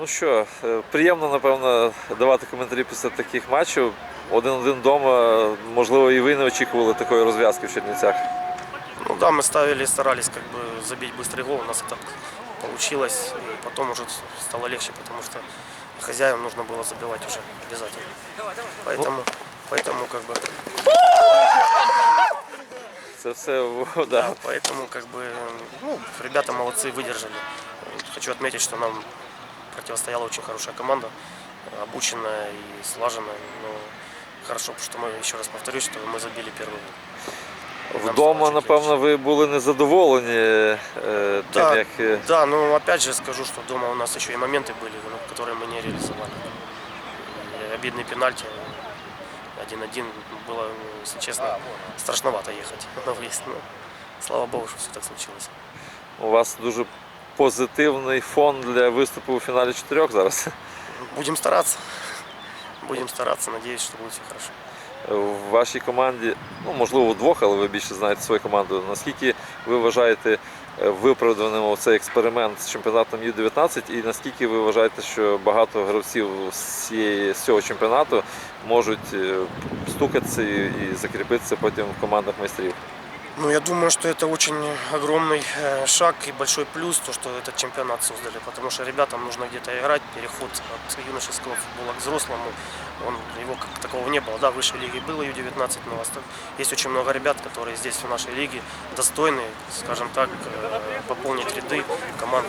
Ну що, е, приємно, напевно, давати коментарі після таких матчів. Один-один вдома, можливо, і ви не очікували такої розв'язки в Чернівцях. Ну да, мы ставили, старались как бы забить быстрый гол, у нас это получилось. И потом уже стало легче, потому что хозяевам нужно было забивать уже обязательно. Поэтому, поэтому как бы, Це все в- да. да, поэтому как бы, ну, ребята молодцы, выдержали. Хочу отметить, что нам противостояла очень хорошая команда, обученная и слаженная. Но хорошо, что мы, еще раз повторюсь, что мы забили первый гол. Вдома, напевно, ви були незадоволені е, тим, Да, як е, да, но опять же скажу, что дома у нас еще и моменты были, ну, которые мы не реализовали. И обидный пенальти 1-1 было, ну, если честно, страшновато ехать на выезд. Но, слава богу, что все так случилось. у вас дуже позитивний фон для виступу у фіналі чотирьох зараз. Будем стараться. Будем стараться, надеюсь, что будет все хорошо. В вашій команді, ну можливо, вдвох, але ви більше знаєте свою команду. Наскільки ви вважаєте е, виправданим цей експеримент з чемпіонатом Ю-19 і наскільки ви вважаєте, що багато гравців з, цієї, з цього чемпіонату можуть е, стукатися і закріпитися потім в командах майстрів? Ну, я думаю, что это очень огромный э, шаг и большой плюс, то, что этот чемпионат создали, потому что ребятам нужно где-то играть, переход от юношеского футбола к взрослому, он, его как такового не было. Да, в высшей лиге было Ю-19, но оста- есть очень много ребят, которые здесь в нашей лиге достойны, скажем так, э, пополнить ряды команд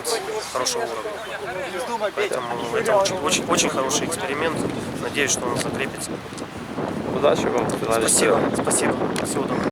хорошего уровня. Поэтому это очень, очень, очень хороший эксперимент. Надеюсь, что он закрепится. Удачі вам в фіналі. Спасибо, спасибо. Всего доброго.